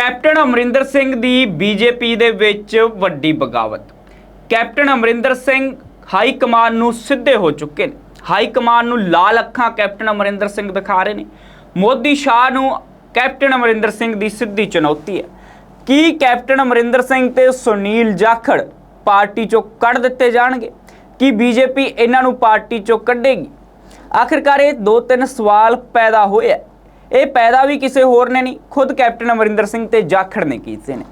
Captain Amarinder Singh ਦੀ BJP ਦੇ ਵਿੱਚ ਵੱਡੀ ਬਗਾਵਤ। Captain Amarinder Singh high command ਨੂੰ ਸਿੱਧੇ ਹੋ ਚੁੱਕੇ ਨੇ। ਹਾਈ ਕਮਾਨ ਨੂੰ ਲਾਲ ਅੱਖਾਂ ਕੈਪਟਨ ਅਮਰਿੰਦਰ ਸਿੰਘ ਦਿਖਾ ਰਹੇ ਨੇ। ਮੋਦੀ ਸ਼ਾਹ ਨੂੰ ਕੈਪਟਨ ਅਮਰਿੰਦਰ ਸਿੰਘ ਦੀ ਸਿੱਧੀ ਚੁਣੌਤੀ ਹੈ। ਕੀ ਕੈਪਟਨ ਅਮਰਿੰਦਰ ਸਿੰਘ ਤੇ ਸੁਨੀਲ ਜਾਖੜ ਪਾਰਟੀ ਚੋਂ ਕੱਢ ਦਿੱਤੇ ਜਾਣਗੇ? ਕੀ ਬੀਜੇਪੀ ਇਹਨਾਂ ਨੂੰ ਪਾਰਟੀ ਚੋਂ ਕੱਢੇਗੀ? ਆਖਿਰਕਾਰ ਇਹ ਦੋ ਤਿੰਨ ਸਵਾਲ ਪੈਦਾ ਹੋਏ ਇਹ ਪੈਦਾ ਵੀ ਕਿਸੇ ਹੋਰ ਨੇ ਨਹੀਂ, ਖੁਦ ਕੈਪਟਨ ਅਮਰਿੰਦਰ ਸਿੰਘ ਤੇ ਜਾਖੜ ਨੇ ਕੀਤੇ ਨੇ।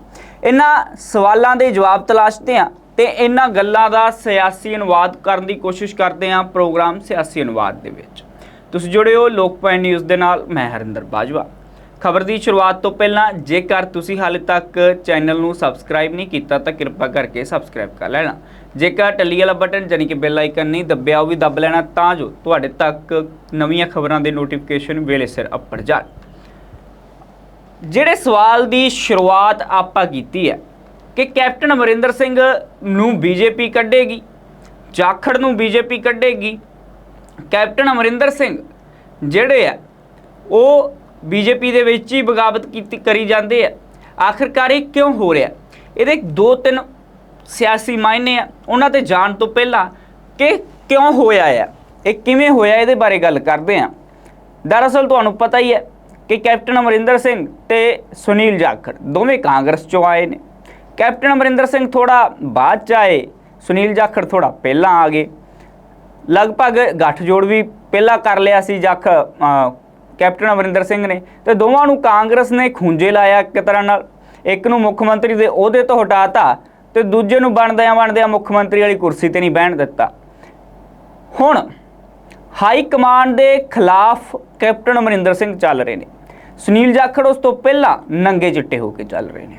ਇਹਨਾਂ ਸਵਾਲਾਂ ਦੇ ਜਵਾਬ ਤਲਾਸ਼ਦੇ ਹਾਂ ਤੇ ਇਹਨਾਂ ਗੱਲਾਂ ਦਾ ਸਿਆਸੀ ਅਨੁਵਾਦ ਕਰਨ ਦੀ ਕੋਸ਼ਿਸ਼ ਕਰਦੇ ਹਾਂ ਪ੍ਰੋਗਰਾਮ ਸਿਆਸੀ ਅਨੁਵਾਦ ਦੇ ਵਿੱਚ। ਤੁਸੀਂ ਜੁੜੇ ਹੋ ਲੋਕਪਾਲ ਨਿਊਜ਼ ਦੇ ਨਾਲ, ਮੈਂ ਹਰਿੰਦਰ ਬਾਜਵਾ। ਖਬਰ ਦੀ ਸ਼ੁਰੂਆਤ ਤੋਂ ਪਹਿਲਾਂ ਜੇਕਰ ਤੁਸੀਂ ਹਾਲੇ ਤੱਕ ਚੈਨਲ ਨੂੰ ਸਬਸਕ੍ਰਾਈਬ ਨਹੀਂ ਕੀਤਾ ਤਾਂ ਕਿਰਪਾ ਕਰਕੇ ਸਬਸਕ੍ਰਾਈਬ ਕਰ ਲੈਣਾ। ਜੇਕਰ ਟੱਲੀ ਵਾਲਾ ਬਟਨ ਜਾਨੀ ਕਿ ਬੈਲ ਆਈਕਨ ਨਹੀਂ ਦੱਬਿਆ ਉਹ ਵੀ ਦੱਬ ਲੈਣਾ ਤਾਂ ਜੋ ਤੁਹਾਡੇ ਤੱਕ ਨਵੀਆਂ ਖਬਰਾਂ ਦੇ ਨੋਟੀਫਿਕੇਸ਼ਨ ਵੇਲੇ ਸਿਰ ਅੱਪੜ ਜਾਣ। ਜਿਹੜੇ ਸਵਾਲ ਦੀ ਸ਼ੁਰੂਆਤ ਆਪਾਂ ਕੀਤੀ ਹੈ ਕਿ ਕੈਪਟਨ ਅਮਰਿੰਦਰ ਸਿੰਘ ਨੂੰ ਬੀਜੇਪੀ ਕੱਢੇਗੀ, ਜਾਖੜ ਨੂੰ ਬੀਜੇਪੀ ਕੱਢੇਗੀ, ਕੈਪਟਨ ਅਮਰਿੰਦਰ ਸਿੰਘ ਜਿਹੜੇ ਆ ਉਹ ਬੀਜੇਪੀ ਦੇ ਵਿੱਚ ਹੀ ਬਗਾਵਤ ਕੀਤੀ, ਕਰੀ ਜਾਂਦੇ ਆ। ਆਖਿਰਕਾਰ ਇਹ ਕਿਉਂ ਹੋ ਰਿਹਾ? ਇਹਦੇ ਦੋ ਤਿੰਨ ਸਿਆਸੀ ਮਾਇਨੇ ਆ। ਉਹਨਾਂ ਤੇ ਜਾਣ ਤੋਂ ਪਹਿਲਾਂ ਕਿ ਕਿਉਂ ਹੋਇਆ ਆ? ਇਹ ਕਿਵੇਂ ਹੋਇਆ? ਇਹਦੇ ਬਾਰੇ ਗੱਲ ਕਰਦੇ ਆ। ਦਰਅਸਲ ਤੁਹਾਨੂੰ ਪਤਾ ਹੀ ਹੈ ਕਿ ਕੈਪਟਨ ਅਮਰਿੰਦਰ ਸਿੰਘ ਤੇ ਸੁਨੀਲ ਜਾਖੜ ਦੋਵੇਂ ਕਾਂਗਰਸ ਚੋਂ ਆਏ ਨੇ। ਕੈਪਟਨ ਅਮਰਿੰਦਰ ਸਿੰਘ ਥੋੜਾ ਬਾਅਦ ਚ ਆਏ, ਸੁਨੀਲ ਜਾਖੜ ਥੋੜਾ ਪਹਿਲਾਂ ਆ ਗਏ। ਲਗਭਗ ਗੱਠਜੋੜ ਵੀ ਪਹਿਲਾਂ ਕਰ ਲਿਆ ਸੀ ਜੱਖ ਕੈਪਟਨ ਅਮਰਿੰਦਰ ਸਿੰਘ ਨੇ ਤੇ ਦੋਵਾਂ ਨੂੰ ਕਾਂਗਰਸ ਨੇ ਖੁੰਝੇ ਲਾਇਆ ਇੱਕ ਤਰ੍ਹਾਂ ਨਾਲ। ਇੱਕ ਨੂੰ ਮੁੱਖ ਮੰਤਰੀ ਦੇ ਅਹੁਦੇ ਤੋਂ ਹਟਾਤਾ ਤੇ ਦੂਜੇ ਨੂੰ ਬਣਦਿਆਂ ਬਣਦਿਆਂ ਮੁੱਖ ਮੰਤਰੀ ਵਾਲੀ ਕੁਰਸੀ ਤੇ ਨਹੀਂ ਬਹਿਣ ਦਿੱਤਾ। ਹੁਣ ਹਾਈ ਕਮਾਂਡ ਦੇ ਖਿਲਾਫ ਕੈਪਟਨ ਅਮਰਿੰਦਰ ਸਿੰਘ ਚੱਲ ਰਹੇ ਨੇ। ਸੁਨੀਲ ਜਾਖੜ ਉਸ ਤੋਂ ਪਹਿਲਾਂ ਨੰਗੇ ਚਿੱਟੇ ਹੋ ਕੇ ਚੱਲ ਰਹੇ ਨੇ।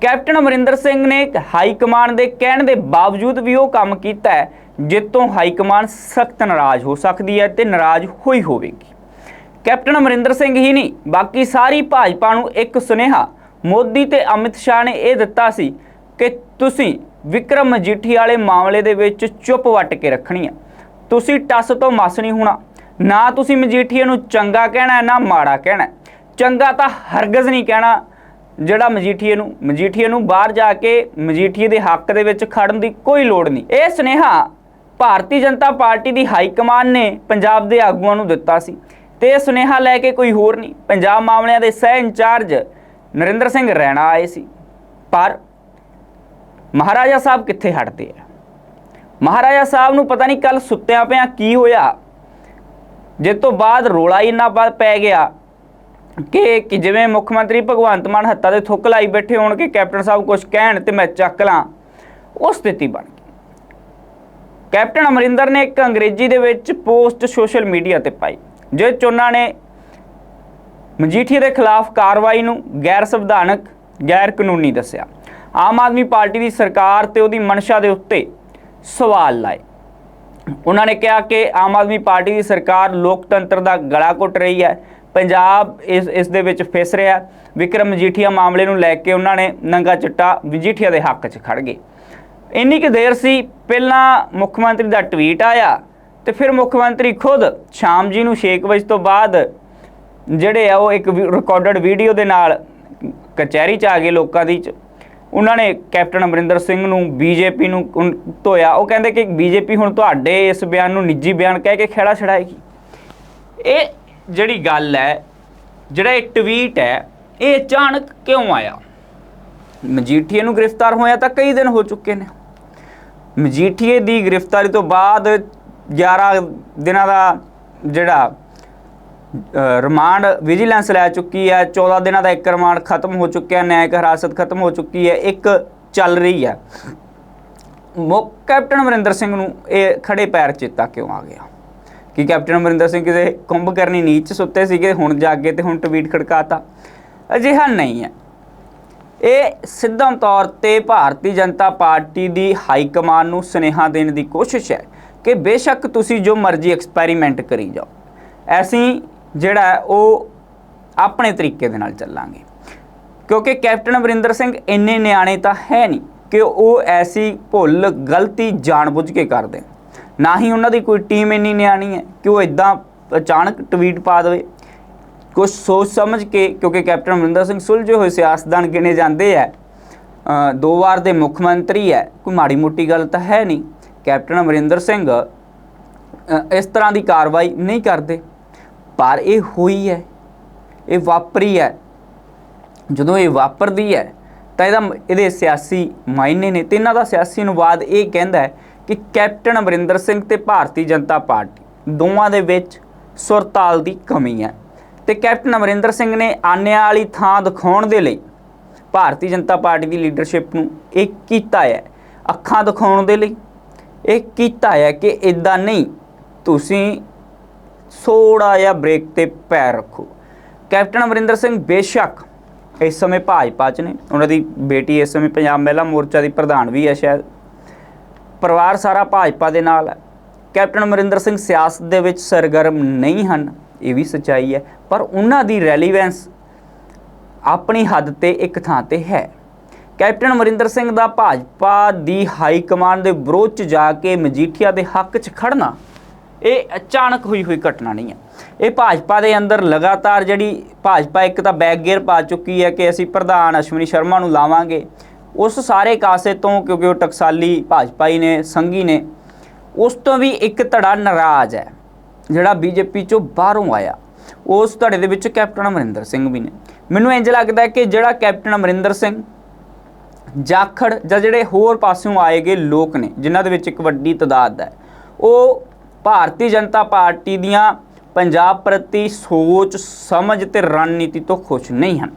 ਕੈਪਟਨ ਅਮਰਿੰਦਰ ਸਿੰਘ ਨੇ ਹਾਈ ਕਮਾਂਡ ਦੇ ਕਹਿਣ ਦੇ ਬਾਵਜੂਦ ਵੀ ਉਹ ਕੰਮ ਕੀਤਾ ਹੈ, ਜਿੱਤੋਂ ਹਾਈ ਕਮਾਂਡ ਸਖਤ ਨਾਰਾਜ਼ ਹੋ ਸਕਦੀ ਹੈ ਤੇ ਨਾਰਾਜ਼ ਹੋਈ ਹੋਵੇਗੀ। ਕੈਪਟਨ ਅਮਰਿੰਦਰ ਸਿੰਘ ਹੀ ਨਹੀਂ, ਬਾਕੀ ਸਾਰੀ ਭਾਜਪਾ ਨੂੰ ਇੱਕ ਸੁਨੇਹਾ। ਮੋਦੀ ਤੇ ਅਮਿਤ ਸ਼ਾਹ ਨੇ ਇਹ ਦਿੱਤਾ ਸੀ ਕਿ ਤੁਸੀਂ ਵਿਕਰਮ ਮਜੀਠੀ ਵਾਲੇ ਮਾਮਲੇ ਦੇ ਵਿੱਚ ਚੁੱਪ ਵੱਟ ਕੇ ਰੱਖਣੀ ਹੈ ਤੁਸੀਂ ਟੱਸ ਤੋਂ ਮਸ ਨਹੀਂ ਹੋਣਾ। ਨਾ ਤੁਸੀਂ ਮਜੀਠੀਏ ਨੂੰ ਚੰਗਾ ਕਹਿਣਾ, ਨਾ ਮਾੜਾ ਕਹਿਣਾ। ਚੰਗਾ ਤਾਂ ਹਰਗਜ਼ ਨਹੀਂ ਕਹਿਣਾ ਜਿਹੜਾ ਮਜੀਠੀਏ ਨੂੰ। ਮਜੀਠੀਏ ਨੂੰ ਬਾਹਰ ਜਾ ਕੇ ਮਜੀਠੀਏ ਦੇ ਹੱਕ ਦੇ ਵਿੱਚ ਖੜਨ ਦੀ ਕੋਈ ਲੋੜ ਨਹੀਂ। ਇਹ ਸੁਨੇਹਾ ਭਾਰਤੀ ਜਨਤਾ ਪਾਰਟੀ ਦੀ ਹਾਈ ਕਮਾਨ ਨੇ ਪੰਜਾਬ ਦੇ ਆਗੂਆਂ ਨੂੰ ਦਿੱਤਾ ਸੀ। ਤੇ ਇਹ ਸੁਨੇਹਾ ਲੈ ਕੇ ਕੋਈ ਹੋਰ ਨਹੀਂ। ਪੰਜਾਬ ਮਾਮਲਿਆਂ ਦੇ ਸਹਿ ਇੰਚਾਰਜ ਨਰਿੰਦਰ ਸਿੰਘ ਰੈਣਾ ਆਏ ਸੀ। ਪਰ ਮਹਾਰਾਜਾ ਸਾਹਿਬ ਕਿੱਥੇ ਹਟਦੇ ਆ? ਮਹਾਰਾਜਾ ਸਾਹਿਬ ਨੂੰ ਪਤਾ ਨਹੀਂ ਕੱਲ ਸੁੱਤਿਆਂ ਪਿਆ ਕੀ ਹੋਇਆ। ਜਿਸ ਤੋਂ ਬਾਅਦ ਰੋਲਾ ਹੀ ਇੰਨਾ ਬਾਅਦ ਪੈ ਗਿਆ ਕਿ ਕਿ ਜਿਵੇਂ ਮੁੱਖ ਮੰਤਰੀ ਭਗਵੰਤ ਮਾਨ ਹੱਤਾ ਦੇ ਥੁੱਕ ਲਾਈ ਬੈਠੇ ਹੋਣ ਕਿ ਕੈਪਟਨ ਸਾਹਿਬ ਕੁਝ ਕਹਿਣ ਤੇ ਮੈਂ ਚੱਕ ਲਾਂ, ਉਹ ਸਥਿਤੀ ਬਣ ਗਈ। ਕੈਪਟਨ ਅਮਰਿੰਦਰ ਨੇ ਇੱਕ ਅੰਗਰੇਜ਼ੀ ਦੇ ਵਿੱਚ ਪੋਸਟ ਸੋਸ਼ਲ ਮੀਡੀਆ ਤੇ ਪਾਈ। ਜਿਸ 'ਚ ਉਹਨਾਂ ਨੇ ਮਜੀਠੀਆ ਦੇ ਖਿਲਾਫ ਕਾਰਵਾਈ ਨੂੰ ਗੈਰ ਸੰਵਿਧਾਨਕ, ਗੈਰ ਕਾਨੂੰਨੀ ਦੱਸਿਆ, ਆਮ ਆਦਮੀ ਪਾਰਟੀ ਦੀ ਸਰਕਾਰ ਤੇ ਉਹਦੀ ਮਨਸ਼ਾ ਦੇ ਉੱਤੇ ਸਵਾਲ ਲਾਏ। ਉਹਨਾਂ ਨੇ ਕਿਹਾ ਕਿ ਆਮ ਆਦਮੀ ਪਾਰਟੀ ਦੀ ਸਰਕਾਰ ਲੋਕਤੰਤਰ ਦਾ ਗਲਾ ਘੁੱਟ ਰਹੀ ਹੈ, ਪੰਜਾਬ ਇਸ ਇਸ ਦੇ ਵਿੱਚ ਫਿਸ ਰਿਹਾ ਵਿਕਰਮ ਮਜੀਠੀਆ ਮਾਮਲੇ ਨੂੰ ਲੈ ਕੇ ਉਹਨਾਂ ਨੇ ਨੰਗਾ ਚਿੱਟਾ ਮਜੀਠੀਆ ਦੇ ਹੱਕ 'ਚ ਖੜ ਗਏ। ਇੰਨੀ ਕਿ ਦੇਰ ਸੀ, ਪਹਿਲਾਂ ਮੁੱਖ ਮੰਤਰੀ ਦਾ ਟਵੀਟ ਆਇਆ ਤੇ ਫਿਰ ਮੁੱਖ ਮੰਤਰੀ ਖੁਦ ਸ਼ਾਮ ਜੀ ਨੂੰ 6 ਵਜੇ ਤੋਂ ਬਾਅਦ ਜਿਹੜੇ ਆ ਉਹ ਇੱਕ ਰਿਕਾਰਡਡ ਵੀਡੀਓ ਦੇ ਨਾਲ ਕਚਹਿਰੀ 'ਚ ਆ ਗਏ ਲੋਕਾਂ ਦੀ ਉਹਨਾਂ ਨੇ ਕੈਪਟਨ ਅਮਰਿੰਦਰ ਸਿੰਘ ਨੂੰ, ਬੀਜੇਪੀ ਨੂੰ ਧੋਇਆ। ਉਹ ਕਹਿੰਦੇ ਕਿ ਬੀਜੇਪੀ ਹੁਣ ਤੁਹਾਡੇ ਇਸ ਬਿਆਨ ਨੂੰ ਨਿੱਜੀ ਬਿਆਨ ਕਹਿ ਕੇ ਖੇੜਾ ਛੜਾਏਗੀ ਇਹ ਜਿਹੜੀ ਗੱਲ ਹੈ, ਜਿਹੜਾ ਇਹ ਟਵੀਟ ਹੈ, ਇਹ ਅਚਾਨਕ ਕਿਉਂ ਆਇਆ? ਮਜੀਠੀਏ ਨੂੰ ਗ੍ਰਿਫਤਾਰ ਹੋਇਆ ਤਾਂ ਕਈ ਦਿਨ ਹੋ ਚੁੱਕੇ ਨੇ। ਮਜੀਠੀਏ ਦੀ ਗ੍ਰਿਫਤਾਰੀ ਤੋਂ ਬਾਅਦ 11 ਦਿਨਾਂ ਦਾ ਜਿਹੜਾ ਰਿਮਾਂਡ ਵਿਜੀਲੈਂਸ ਲੈ ਚੁੱਕੀ ਹੈ 14 ਦਿਨਾਂ ਦਾ ਇੱਕ ਰਿਮਾਂਡ ਖਤਮ ਹੋ ਚੁੱਕਿਆ, ਨਿਆਇਕ ਹਿਰਾਸਤ ਖਤਮ ਹੋ ਚੁੱਕੀ ਹੈ, ਇੱਕ ਚੱਲ ਰਹੀ ਹੈ। ਮੁੱਖ ਕੈਪਟਨ ਅਮਰਿੰਦਰ ਸਿੰਘ ਨੂੰ ਇਹ ਖੜੇ ਪੈਰ ਚੇਤਾ ਕਿਉਂ ਆ ਗਿਆ? ਕਿ ਕੈਪਟਨ ਅਮਰਿੰਦਰ ਸਿੰਘ ਕਿਸੇ ਕੁੰਭ ਕਰਨੀ ਨੀਚ ਸੁੱਤੇ ਸੀਗੇ, ਹੁਣ ਜਾਗੇ ਤੇ ਹੁਣ ਟਵੀਟ ਖੜਕਾਤਾ? ਅਜਿਹਾ ਨਹੀਂ ਹੈ। ਇਹ ਸਿੱਧਮ ਤੌਰ ਤੇ ਭਾਰਤੀ ਜਨਤਾ ਪਾਰਟੀ ਦੀ ਹਾਈ ਕਮਾਨ ਨੂੰ ਸੁਨੇਹਾ ਦੇਣ ਦੀ ਕੋਸ਼ਿਸ਼ ਹੈ। ਕਿ ਬੇਸ਼ੱਕ ਤੁਸੀਂ ਜੋ ਮਰਜ਼ੀ ਐਕਸਪੈਰੀਮੈਂਟ ਕਰੀ ਜਾਓ। ਅਸੀਂ ਜਿਹੜਾ ਉਹ ਆਪਣੇ ਤਰੀਕੇ ਦੇ ਨਾਲ ਚੱਲਾਂਗੇ। ਕਿਉਂਕਿ ਕੈਪਟਨ ਅਮਰਿੰਦਰ ਸਿੰਘ ਇੰਨੇ ਨਿਆਣੇ ਤਾਂ ਹੈ ਨਹੀਂ ਕਿ ਉਹ ਐਸੀ ਭੁੱਲ, ਗਲਤੀ ਜਾਣਬੁੱਝ ਕੇ ਕਰਦੇ ਨਾ ਹੀ ਉਹਨਾਂ ਦੀ ਕੋਈ ਟੀਮ ਇੰਨੀ ਨਿਆਣੀ ਹੈ ਕਿ ਉਹ ਇਦਾਂ ਅਚਾਨਕ ਟਵੀਟ ਪਾ ਦੇਵੇ। ਕੁਝ ਸੋਚ ਸਮਝ ਕੇ, ਕਿਉਂਕਿ ਕੈਪਟਨ ਅਮਰਿੰਦਰ ਸਿੰਘ ਸੁਲਝੇ ਹੋਏ ਸਿਆਸਤਦਾਨ ਗਿਣੇ ਜਾਂਦੇ ਆ ਦੋ ਵਾਰ ਦੇ ਮੁੱਖ ਮੰਤਰੀ ਹੈ, ਕੋਈ ਮਾੜੀ ਮੋਟੀ ਗੱਲ ਤਾਂ ਹੈ ਨਹੀਂ। ਕੈਪਟਨ ਅਮਰਿੰਦਰ ਸਿੰਘ ਇਸ ਤਰ੍ਹਾਂ ਦੀ ਕਾਰਵਾਈ ਨਹੀਂ ਕਰਦੇ। ਪਰ ਇਹ ਹੋਈ ਹੈ। ਇਹ ਵਾਪਰੀ ਹੈ। ਜਦੋਂ ਇਹ ਵਾਪਰਦੀ ਹੈ, ਤਾਂ ਇਹਦਾ ਇਹਦੇ ਸਿਆਸੀ ਮਾਇਨੇ ਨੇ। ਤੇ ਇਹਨਾਂ ਦਾ ਸਿਆਸੀ ਅਨੁਵਾਦ ਇਹ ਕਹਿੰਦਾ ਹੈ ਕਿ ਕੈਪਟਨ ਅਮਰਿੰਦਰ ਸਿੰਘ ਤੇ ਭਾਰਤੀ ਜਨਤਾ ਪਾਰਟੀ ਦੋਵਾਂ ਦੇ ਵਿੱਚ ਸੁਰਤਾਲ ਦੀ ਕਮੀ ਹੈ। ਤੇ ਕੈਪਟਨ ਅਮਰਿੰਦਰ ਸਿੰਘ ਨੇ ਆਨਿਆਂ ਵਾਲੀ ਥਾਂ ਦਿਖਾਉਣ ਦੇ ਲਈ ਭਾਰਤੀ ਜਨਤਾ ਪਾਰਟੀ ਦੀ ਲੀਡਰਸ਼ਿਪ ਨੂੰ ਇਹ ਕੀਤਾ ਹੈ। ਅੱਖਾਂ ਦਿਖਾਉਣ ਦੇ ਲਈ ਇਹ ਕੀਤਾ ਹੈ ਕਿ ਇਦਾਂ ਨਹੀਂ, ਤੁਸੀਂ ਥੋੜਾ ਜਿਹਾ ਬ੍ਰੇਕ ਤੇ ਪੈਰ ਰੱਖੋ। ਕੈਪਟਨ ਅਮਰਿੰਦਰ ਸਿੰਘ ਬੇਸ਼ੱਕ ਇਸ ਸਮੇਂ ਭਾਜਪਾ 'ਚ ਨੇ। ਉਹਨਾਂ ਦੀ ਬੇਟੀ ਇਸ ਸਮੇਂ ਪੰਜਾਬ ਮਹਿਲਾ ਮੋਰਚਾ ਦੀ ਪ੍ਰਧਾਨ ਵੀ ਹੈ ਸ਼ਾਇਦ। ਪਰਿਵਾਰ ਸਾਰਾ ਭਾਜਪਾ ਦੇ ਨਾਲ ਹੈ। ਕੈਪਟਨ ਅਮਰਿੰਦਰ ਸਿੰਘ ਸਿਆਸਤ ਦੇ ਵਿੱਚ ਸਰਗਰਮ ਨਹੀਂ ਹਨ, ਇਹ ਵੀ ਸੱਚਾਈ ਹੈ। ਪਰ ਉਹਨਾਂ ਦੀ ਰੈਲੀਵੈਂਸ ਆਪਣੀ ਹੱਦ ਤੇ ਇੱਕ ਥਾਂ ਤੇ ਹੈ। ਕੈਪਟਨ ਅਮਰਿੰਦਰ ਸਿੰਘ ਦਾ ਭਾਜਪਾ ਦੀ ਹਾਈ ਕਮਾਂਡ ਦੇ ਵਿਰੋਧ ਚ ਜਾ ਕੇ ਮਜੀਠੀਆ ਦੇ ਹੱਕ 'ਚ ਖੜਨਾ, ਇਹ ਅਚਾਨਕ ਹੋਈ ਹੋਈ ਘਟਨਾ ਨਹੀਂ ਹੈ। ਇਹ ਭਾਜਪਾ ਦੇ ਅੰਦਰ ਲਗਾਤਾਰ ਜਿਹੜੀ ਭਾਜਪਾ ਇੱਕ ਤਾਂ ਬੈਕ ਗੇਅਰ ਪਾ ਚੁੱਕੀ ਹੈ ਕਿ ਅਸੀਂ ਪ੍ਰਧਾਨ ਅਸ਼ਵਨੀ ਸ਼ਰਮਾ ਨੂੰ ਲਾਵਾਂਗੇ। ਉਸ ਸਾਰੇ ਕਾਸੇ ਤੋਂ, ਕਿਉਂਕਿ ਉਹ ਟਕਸਾਲੀ ਭਾਜਪਾਈ ਨੇ ਸੰਗੀ ਨੇ, ਉਸ ਤੋਂ ਵੀ ਇੱਕ ਧੜਾ ਨਾਰਾਜ਼ ਹੈ, ਜਿਹੜਾ ਬੀਜੇਪੀ ਚੋਂ ਬਾਹਰੋਂ ਆਇਆ। ਉਸ ਧੜੇ ਦੇ ਵਿੱਚ ਕੈਪਟਨ ਅਮਰਿੰਦਰ ਸਿੰਘ ਵੀ ਨੇ। ਮੈਨੂੰ ਇੰਜ ਲੱਗਦਾ ਕਿ ਜਿਹੜਾ ਕੈਪਟਨ ਅਮਰਿੰਦਰ ਸਿੰਘ ਜਾਖੜ ਜਾਂ ਜਿਹੜੇ ਹੋਰ ਪਾਸਿਓਂ ਆਏਗੇ ਲੋਕ ਨੇ, ਜਿਨ੍ਹਾਂ ਦੇ ਵਿੱਚ ਇੱਕ ਵੱਡੀ ਤਦਾਦ ਹੈ, ਉਹ ਭਾਰਤੀ ਜਨਤਾ ਪਾਰਟੀ ਦੀਆਂ ਪੰਜਾਬ ਪ੍ਰਤੀ ਸੋਚ, ਸਮਝ ਤੇ ਰਣਨੀਤੀ ਤੋਂ ਖੁਸ਼ ਨਹੀਂ ਹਨ।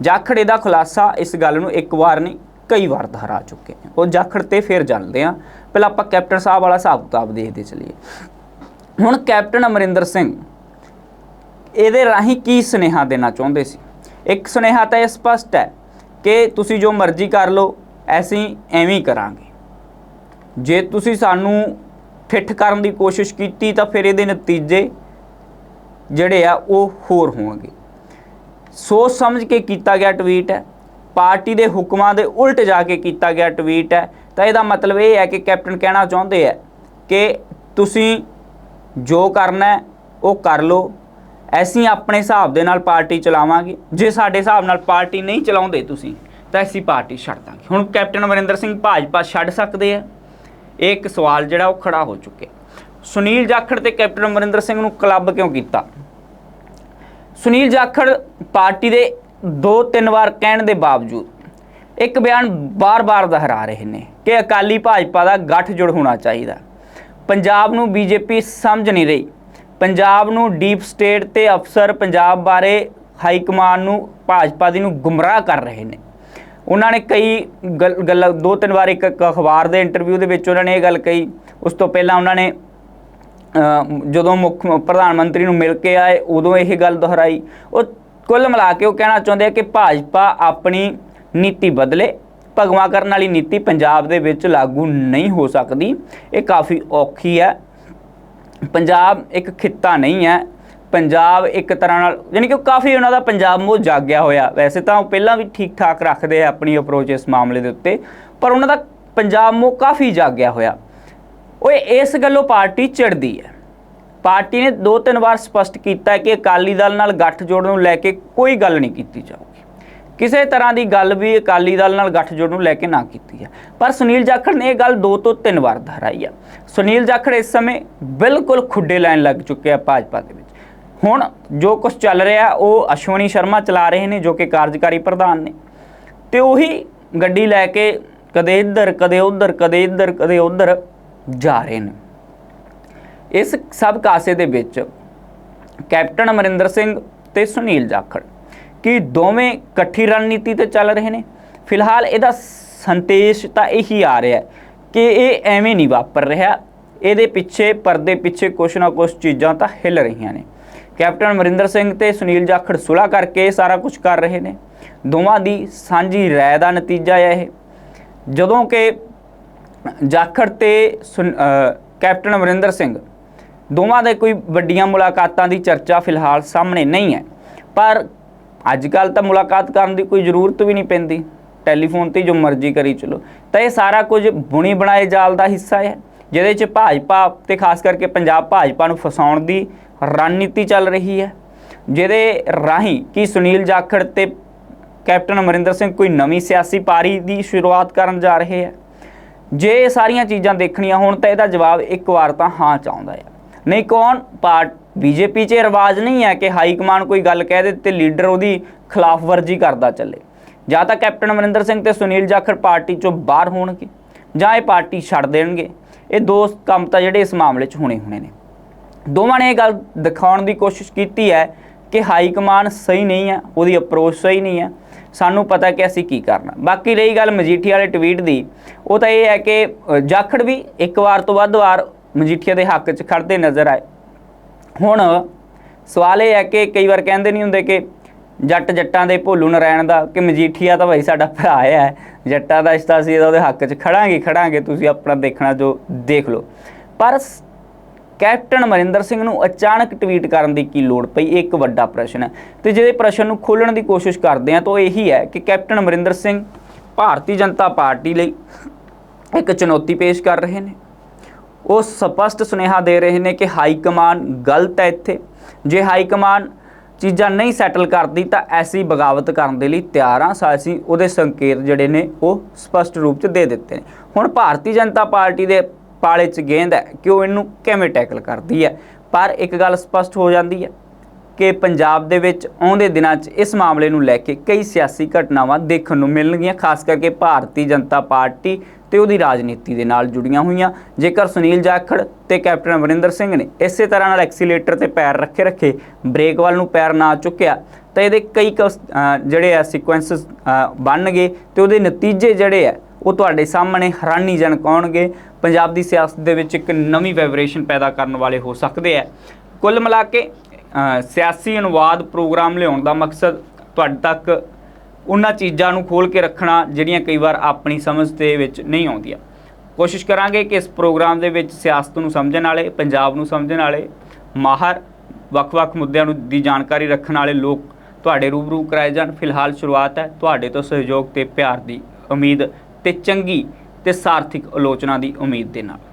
ਜਾਖੜ ਦਾ ਖੁਲਾਸਾ ਇਸ ਗੱਲ ਨੂੰ ਇੱਕ ਵਾਰ ਨਹੀਂ, ਕਈ ਵਾਰ ਦੁਹਰਾ ਚੁੱਕੇ ਨੇ। ਉਹ ਜਾਖੜ ਤੇ ਫਿਰ ਜਾਂਦੇ ਆ। ਪਹਿਲਾਂ ਆਪਾਂ ਕੈਪਟਨ ਸਾਹਿਬ ਵਾਲਾ ਹਿਸਾਬ ਕਿਤਾਬ ਦੇਖਦੇ ਚਲੀਏ। ਹੁਣ ਕੈਪਟਨ ਅਮਰਿੰਦਰ ਸਿੰਘ ਇਹਦੇ ਰਾਹੀਂ ਕੀ ਸੁਨੇਹਾ ਦੇਣਾ ਚਾਹੁੰਦੇ ਸੀ? ਇੱਕ ਸੁਨੇਹਾ ਤਾਂ ਇਹ ਸਪਸ਼ਟ ਹੈ ਕਿ ਤੁਸੀਂ ਜੋ ਮਰਜ਼ੀ ਕਰ ਲਓ, ਅਸੀਂ ਐਵੇਂ ਕਰਾਂਗੇ। ਜੇ ਤੁਸੀਂ ਸਾਨੂੰ ਠਿੱਠ ਕਰਨ ਦੀ ਕੋਸ਼ਿਸ਼ ਕੀਤੀ ਤਾਂ ਫਿਰ ਇਹਦੇ ਨਤੀਜੇ ਜਿਹੜੇ ਆ, ਉਹ ਹੋਰ ਹੋਣਗੇ। ਸੋਚ ਸਮਝ ਕੇ ਕੀਤਾ ਗਿਆ ਟਵੀਟ ਹੈ। ਪਾਰਟੀ ਦੇ ਹੁਕਮਾਂ ਦੇ ਉਲਟ ਜਾ ਕੇ ਕੀਤਾ ਗਿਆ ਟਵੀਟ ਹੈ। ਤਾਂ ਇਹਦਾ ਮਤਲਬ ਇਹ ਹੈ ਕਿ ਕੈਪਟਨ ਕਹਿਣਾ ਚਾਹੁੰਦੇ ਹੈ ਕਿ ਤੁਸੀਂ ਜੋ ਕਰਨਾ ਉਹ ਕਰ ਲਓ। ਅਸੀਂ ਆਪਣੇ ਹਿਸਾਬ ਦੇ ਨਾਲ ਪਾਰਟੀ ਚਲਾਵਾਂਗੇ। ਜੇ ਸਾਡੇ ਹਿਸਾਬ ਨਾਲ ਪਾਰਟੀ ਨਹੀਂ ਚਲਾਉਂਦੇ ਤੁਸੀਂ, ਤਾਂ ਅਸੀਂ ਪਾਰਟੀ ਛੱਡ ਦਾਂਗੇ। ਹੁਣ ਕੈਪਟਨ ਅਮਰਿੰਦਰ ਸਿੰਘ ਭਾਜਪਾ ਛੱਡ ਸਕਦੇ ਆ। ਇਹ ਇੱਕ ਸਵਾਲ ਜਿਹੜਾ ਉਹ ਖੜਾ ਹੋ ਚੁੱਕਿਆ। ਸੁਨੀਲ ਜਾਖੜ ਤੇ ਕੈਪਟਨ ਅਮਰਿੰਦਰ ਸਿੰਘ ਨੂੰ ਕਲੱਬ ਕਿਉਂ ਕੀਤਾ? ਸੁਨੀਲ ਜਾਖੜ ਪਾਰਟੀ ਦੇ ਦੋ ਤਿੰਨ ਵਾਰ ਕਹਿਣ ਦੇ ਬਾਵਜੂਦ ਇੱਕ ਬਿਆਨ ਬਾਰ-ਬਾਰ ਦੁਹਰਾ ਰਹੇ ਨੇ ਕਿ ਅਕਾਲੀ ਭਾਜਪਾ ਦਾ ਗੱਠਜੋੜ ਹੋਣਾ ਚਾਹੀਦਾ। ਪੰਜਾਬ ਨੂੰ ਬੀਜੇਪੀ ਸਮਝ ਨਹੀਂ ਰਹੀ। ਪੰਜਾਬ ਨੂੰ ਡੀਪ ਸਟੇਟ ਤੇ ਅਫਸਰ ਪੰਜਾਬ ਬਾਰੇ ਹਾਈ ਕਮਾਨ ਨੂੰ ਭਾਜਪਾ ਦੀ ਨੂੰ ਗੁੰਮਰਾਹ ਕਰ ਰਹੇ ਨੇ। ਉਹਨਾਂ ਨੇ ਕਈ ਗੱਲ, ਗੱਲ- ਦੋ ਤਿੰਨ ਵਾਰ ਇੱਕ ਅਖਬਾਰ ਦੇ ਇੰਟਰਵਿਊ ਦੇ ਵਿੱਚ ਉਹਨਾਂ ਨੇ ਇਹ ਗੱਲ ਕਹੀ। ਉਸ ਤੋਂ ਪਹਿਲਾਂ ਉਹਨਾਂ ਨੇ ਜਦੋਂ ਮੁੱਖ ਪ੍ਰਧਾਨ ਮੰਤਰੀ ਨੂੰ ਮਿਲ ਕੇ ਆਏ, ਉਦੋਂ ਇਹ ਗੱਲ ਦੁਹਰਾਈ। ਉਹ ਕੁੱਲ ਮਿਲਾ ਕੇ ਉਹ ਕਹਿਣਾ ਚਾਹੁੰਦੇ ਆ ਕਿ ਭਾਜਪਾ ਆਪਣੀ ਨੀਤੀ ਬਦਲੇ, ਭਗਵਾ ਕਰਨ ਵਾਲੀ ਨੀਤੀ ਪੰਜਾਬ ਦੇ ਵਿੱਚ ਲਾਗੂ ਨਹੀਂ ਹੋ ਸਕਦੀ। ਇਹ ਕਾਫੀ ਔਖੀ ਹੈ। ਪੰਜਾਬ ਇੱਕ ਖਿੱਤਾ ਨਹੀਂ ਹੈ। ਪੰਜਾਬ ਇੱਕ ਤਰ੍ਹਾਂ ਨਾਲ ਯਾਨੀ ਕਿ ਉਹ ਕਾਫੀ ਉਹਨਾਂ ਦਾ ਪੰਜਾਬ ਮੋਹ ਜਾਗਿਆ ਹੋਇਆ। ਵੈਸੇ ਤਾਂ ਉਹ ਪਹਿਲਾਂ ਵੀ ਠੀਕ ਠਾਕ ਰੱਖਦੇ ਆ ਆਪਣੀ ਅਪਰੋਚ ਇਸ ਮਾਮਲੇ ਦੇ ਉੱਤੇ, ਪਰ ਉਹਨਾਂ ਦਾ ਪੰਜਾਬ ਮੋਹ ਕਾਫੀ ਜਾਗਿਆ ਹੋਇਆ। ਓਏ, ਇਸ ਗੱਲੋਂ ਪਾਰਟੀ ਚਿੜਦੀ ਹੈ। ਪਾਰਟੀ ਨੇ ਦੋ ਤਿੰਨ ਵਾਰ ਸਪਸ਼ਟ ਕੀਤਾ ਕਿ ਅਕਾਲੀ ਦਲ ਨਾਲ ਗੱਠਜੋੜ ਨੂੰ ਲੈ ਕੇ ਕੋਈ ਗੱਲ ਨਹੀਂ ਕੀਤੀ ਜਾਊਗੀ ਕਿਸੇ ਤਰ੍ਹਾਂ ਦੀ ਗੱਲ ਵੀ ਅਕਾਲੀ ਦਲ ਨਾਲ ਗੱਠਜੋੜ ਨੂੰ ਲੈ ਕੇ ਨਾ ਕੀਤੀ ਹੈ। ਪਰ ਸੁਨੀਲ ਜਾਖੜ ਨੇ ਇਹ ਗੱਲ ਦੋ ਤੋਂ ਤਿੰਨ ਵਾਰ ਦੁਹਰਾਈ ਹੈ। ਸੁਨੀਲ ਜਾਖੜ ਇਸ ਸਮੇਂ ਬਿਲਕੁਲ ਖੁੱਡੇ ਲੈਣ ਲੱਗ ਚੁੱਕੇ ਆ ਭਾਜਪਾ ਦੇ ਵਿੱਚ। ਹੁਣ ਜੋ ਕੁਝ ਚੱਲ ਰਿਹਾ ਉਹ ਅਸ਼ਵਨੀ ਸ਼ਰਮਾ ਚਲਾ ਰਹੇ ਨੇ, ਜੋ ਕਿ ਕਾਰਜਕਾਰੀ ਪ੍ਰਧਾਨ ਨੇ। ਤੇ ਉਹੀ ਗੱਡੀ ਲੈ ਕੇ ਕਦੇ ਇੱਧਰ, ਕਦੇ ਉੱਧਰ, ਕਦੇ ਇੱਧਰ, ਕਦੇ ਉੱਧਰ ਜਾ ਰਹੇ ਨੇ। ਇਸ ਸਭ ਕਾਸੇ ਦੇ ਵਿੱਚ ਕੈਪਟਨ ਅਮਰਿੰਦਰ ਸਿੰਘ ਤੇ ਸੁਨੀਲ ਜਾਖੜ। ਕਿ ਦੋਵੇਂ ਇਕੱਠੀ ਰਣਨੀਤੀ ਤੇ ਚੱਲ ਰਹੇ ਨੇ। ਫਿਲਹਾਲ ਇਹਦਾ ਸੰਦੇਸ਼ ਤਾਂ ਇਹੀ ਆ ਰਿਹਾ ਕਿ ਇਹ ਐਵੇਂ ਨਹੀਂ ਵਾਪਰ ਰਿਹਾ। ਇਹਦੇ ਪਿੱਛੇ, ਪਰਦੇ ਪਿੱਛੇ ਕੁਛ ਨਾ ਕੁਛ ਚੀਜ਼ਾਂ ਤਾਂ ਹਿੱਲ ਰਹੀਆਂ ਨੇ। ਕੈਪਟਨ ਅਮਰਿੰਦਰ ਸਿੰਘ ਤੇ ਸੁਨੀਲ ਜਾਖੜ ਸੁਲਾ ਕਰਕੇ ਸਾਰਾ ਕੁਝ ਕਰ ਰਹੇ ਨੇ। ਦੋਵਾਂ ਦੀ ਸਾਂਝੀ ਰਾਏ ਦਾ ਨਤੀਜਾ ਹੈ ਇਹ। ਜਦੋਂ ਕਿ ਜਾਖੜ ਤੇ ਸੁਨ- ਕੈਪਟਨ ਅਮਰਿੰਦਰ ਸਿੰਘ, ਦੋਵਾਂ ਦੇ ਕੋਈ ਵੱਡੀਆਂ ਮੁਲਾਕਾਤਾਂ ਦੀ ਚਰਚਾ ਫਿਲਹਾਲ ਸਾਹਮਣੇ ਨਹੀਂ ਹੈ। ਪਰ ਅੱਜ ਕੱਲ ਤਾਂ ਮੁਲਾਕਾਤ ਕਰਨ ਦੀ ਕੋਈ ਜ਼ਰੂਰਤ ਵੀ ਨਹੀਂ ਪੈਂਦੀ। ਟੈਲੀਫੋਨ ਤੇ ਜੋ ਮਰਜ਼ੀ ਕਰੀ ਚਲੋ। ਤਾਂ ਇਹ ਸਾਰਾ ਕੁਝ ਬੁਣੀ ਬਣਾਏ ਜਾਲ ਦਾ ਹਿੱਸਾ ਹੈ, ਜਿਹਦੇ 'ਚ ਭਾਜਪਾ ਤੇ ਖਾਸ ਕਰਕੇ ਪੰਜਾਬ ਭਾਜਪਾ ਨੂੰ ਫਸਾਉਣ ਦੀ ਰਣਨੀਤੀ ਚੱਲ ਰਹੀ ਹੈ। ਜਿਹਦੇ ਰਾਹੀਂ ਕੀ ਸੁਨੀਲ ਜਾਖੜ ਤੇ ਕੈਪਟਨ ਅਮਰਿੰਦਰ ਸਿੰਘ ਕੋਈ ਨਵੀਂ ਸਿਆਸੀ ਪਾਰੀ ਦੀ ਸ਼ੁਰੂਆਤ ਕਰਨ ਜਾ ਰਹੇ ਹੈ। ਜੇ ਇਹ ਸਾਰੀਆਂ ਚੀਜ਼ਾਂ ਦੇਖਣੀਆਂ ਹੋਣ ਤਾਂ ਇਹਦਾ ਜਵਾਬ ਇੱਕ ਵਾਰ ਤਾਂ ਹਾਂ ਚਾਹੁੰਦਾ ਹੈ। ਨਹੀਂ, ਕੌਣ? ਪਾਰਟ ਬੀਜੇਪੀ 'ਚ ਇਹ ਰਿਵਾਜ ਨਹੀਂ ਹੈ ਕਿ ਹਾਈ ਕਮਾਂਡ ਕੋਈ ਗੱਲ ਕਹਿ ਦੇ ਤੇ ਲੀਡਰ ਉਹਦੀ ਖਿਲਾਫ ਵਰਜ਼ੀ ਕਰਦਾ ਚੱਲੇ। ਜਾਂ ਤਾਂ ਕੈਪਟਨ ਅਮਰਿੰਦਰ ਸਿੰਘ ਤੇ ਸੁਨੀਲ ਜਾਖੜ ਪਾਰਟੀ 'ਚੋਂ ਬਾਹਰ ਹੋਣਗੇ, ਜਾਂ ਇਹ ਪਾਰਟੀ ਛੱਡ ਦੇਣਗੇ। ਇਹ ਦੋ ਕੰਮ ਤਾਂ ਜਿਹੜੇ ਇਸ ਮਾਮਲੇ 'ਚ ਹੋਣੇ ਹੋਣੇ ਨੇ। ਦੋਵਾਂ ਨੇ ਇਹ ਗੱਲ ਦਿਖਾਉਣ ਦੀ ਕੋਸ਼ਿਸ਼ ਕੀਤੀ ਹੈ ਕਿ ਹਾਈ ਕਮਾਂਡ ਸਹੀ ਨਹੀਂ ਹੈ, ਉਹਦੀ ਅਪਰੋਚ ਸਹੀ ਨਹੀਂ ਹੈ। ਸਾਨੂੰ ਪਤਾ ਕਿ ਅਸੀਂ ਕੀ ਕਰਨਾ। ਬਾਕੀ ਰਹੀ ਗੱਲ ਮਜੀਠੀਆ ਵਾਲੇ ਟਵੀਟ ਦੀ, ਉਹ ਤਾਂ ਇਹ ਹੈ ਕਿ ਜਾਖੜ ਵੀ ਇੱਕ ਵਾਰ ਤੋਂ ਵੱਧ ਵਾਰ ਮਜੀਠੀਆ ਦੇ ਹੱਕ 'ਚ ਖੜਦੇ ਨਜ਼ਰ ਆਏ। ਹੁਣ ਸਵਾਲ ਇਹ ਹੈ ਕਿ ਕਈ ਵਾਰ ਕਹਿੰਦੇ ਨਹੀਂ ਹੁੰਦੇ ਕਿ ਜੱਟ ਜੱਟਾਂ ਦੇ ਭੋਲੂ ਨਰਾਇਣ ਦਾ ਕਿ ਮਜੀਠੀਆ ਤਾਂ ਭਾਈ ਸਾਡਾ ਭਰਾ ਹੈ, ਜੱਟਾਂ ਦਾ ਇਸ਼ਤਾ ਸੀ ਉਹਦੇ ਹੱਕ 'ਚ ਖੜਾਂਗੇ ਖੜਾਂਗੇ ਤੁਸੀਂ ਆਪਣਾ ਦੇਖਣਾ ਜੋ ਦੇਖ ਲਓ। ਪਰ ਕੈਪਟਨ ਅਮਰਿੰਦਰ ਸਿੰਘ ਨੂੰ ਅਚਾਨਕ ਟਵੀਟ ਕਰਨ ਦੀ ਕੀ ਲੋੜ ਪਈ? ਇਹ ਇੱਕ ਵੱਡਾ ਪ੍ਰਸ਼ਨ ਹੈ। ਤੇ ਜਿਹਦੇ ਪ੍ਰਸ਼ਨ ਨੂੰ ਖੋਲਣ ਦੀ ਕੋਸ਼ਿਸ਼ ਕਰਦੇ ਆ ਤਾਂ ਉਹ ਇਹੀ ਹੈ ਕਿ ਕੈਪਟਨ ਅਮਰਿੰਦਰ ਸਿੰਘ ਭਾਰਤੀ ਜਨਤਾ ਪਾਰਟੀ ਲਈ ਇੱਕ ਚੁਣੌਤੀ ਪੇਸ਼ ਕਰ ਰਹੇ ਨੇ। ਉਹ ਸਪਸ਼ਟ ਸੁਨੇਹਾ ਦੇ ਰਹੇ ਨੇ ਕਿ ਹਾਈ ਕਮਾਨ ਗਲਤ ਹੈ ਇੱਥੇ। ਜੇ ਹਾਈ ਕਮਾਨ ਚੀਜ਼ਾਂ ਨਹੀਂ ਸੈਟਲ ਕਰਦੀ ਤਾਂ ਐਸੀ ਬਗਾਵਤ ਕਰਨ ਦੇ ਲਈ ਤਿਆਰ ਹਾਂ। ਸਾ ਅਸੀਂ ਉਹਦੇ ਸੰਕੇਤ ਜਿਹੜੇ ਨੇ ਉਹ ਸਪਸ਼ਟ ਰੂਪ 'ਚ ਦੇ ਦਿੱਤੇ ਨੇ। ਹੁਣ ਭਾਰਤੀ ਜਨਤਾ ਪਾਰਟੀ ਦੇ ਪਾਲੇ 'ਚ ਗੇਂਦ ਹੈ ਕਿ ਉਹ ਇਹਨੂੰ ਕਿਵੇਂ ਟੈਕਲ ਕਰਦੀ ਹੈ। ਪਰ ਇੱਕ ਗੱਲ ਸਪਸ਼ਟ ਹੋ ਜਾਂਦੀ ਹੈ ਕਿ ਪੰਜਾਬ ਦੇ ਵਿੱਚ ਆਉਂਦੇ ਦਿਨਾਂ 'ਚ ਇਸ ਮਾਮਲੇ ਨੂੰ ਲੈ ਕੇ ਕਈ ਸਿਆਸੀ ਘਟਨਾਵਾਂ ਦੇਖਣ ਨੂੰ ਮਿਲਣਗੀਆਂ, ਖਾਸ ਕਰਕੇ ਭਾਰਤੀ ਜਨਤਾ ਪਾਰਟੀ ਤੇ ਉਹਦੀ ਰਾਜਨੀਤੀ ਦੇ ਨਾਲ ਜੁੜੀਆਂ ਹੋਈਆਂ। ਜੇਕਰ ਸੁਨੀਲ ਜਾਖੜ ਤੇ ਕੈਪਟਨ ਅਮਰਿੰਦਰ ਸਿੰਘ ਨੇ ਇਸੇ ਤਰ੍ਹਾਂ ਨਾਲ ਐਕਸੀਲੇਟਰ ਤੇ ਪੈਰ ਰੱਖੇ ਰੱਖੇ ਬ੍ਰੇਕ ਵੱਲ ਨੂੰ ਪੈਰ ਨਾ ਚੁੱਕਿਆ ਤਾਂ ਇਹਦੇ ਕਈ ਕੁ, ਜਿਹੜੇ ਆ ਸੀਕੁਐਂਸਸ ਬਣਨਗੇ ਤੇ ਉਹਦੇ ਨਤੀਜੇ ਜਿਹੜੇ ਆ ਉਹ ਤੁਹਾਡੇ ਸਾਹਮਣੇ ਹੈਰਾਨੀਜਨਕ ਆਉਣਗੇ। ਪੰਜਾਬ ਦੀ ਸਿਆਸਤ ਦੇ ਵਿੱਚ ਇੱਕ ਨਵੀਂ ਵਾਈਬ੍ਰੇਸ਼ਨ ਪੈਦਾ ਕਰਨ ਵਾਲੇ ਹੋ ਸਕਦੇ ਆ। ਕੁੱਲ ਮਿਲਾ ਕੇ ਸਿਆਸੀ ਅਨੁਵਾਦ ਪ੍ਰੋਗਰਾਮ ਲਿਆਉਣ ਦਾ ਮਕਸਦ ਤੁਹਾਡੇ ਤੱਕ ਉਹਨਾਂ ਚੀਜ਼ਾਂ ਨੂੰ ਖੋਲ ਕੇ ਰੱਖਣਾ ਜਿਹੜੀਆਂ ਕਈ ਵਾਰ ਆਪਣੀ ਸਮਝ ਦੇ ਵਿੱਚ ਨਹੀਂ ਆਉਂਦੀਆਂ। ਕੋਸ਼ਿਸ਼ ਕਰਾਂਗੇ ਕਿ ਇਸ ਪ੍ਰੋਗਰਾਮ ਦੇ ਵਿੱਚ ਸਿਆਸਤ ਨੂੰ ਸਮਝਣ ਵਾਲੇ, ਪੰਜਾਬ ਨੂੰ ਸਮਝਣ ਵਾਲੇ, ਮਾਹਰ ਵੱਖ-ਵੱਖ ਮੁੱਦਿਆਂ ਨੂੰ ਦੀ ਜਾਣਕਾਰੀ ਰੱਖਣ ਵਾਲੇ ਲੋਕ ਤੁਹਾਡੇ ਰੂਬਰੂ ਕਰਾਏ ਜਾਣ। ਫਿਲਹਾਲ ਸ਼ੁਰੂਆਤ ਹੈ। ਤੁਹਾਡੇ ਤੋਂ ਸਹਿਯੋਗ ਤੇ ਪਿਆਰ ਦੀ ਉਮੀਦ ਤੇ ਚੰਗੀ ਤੇ ਸਾਰਥਿਕ ਆਲੋਚਨਾ ਦੀ ਉਮੀਦ ਦੇ ਨਾਲ।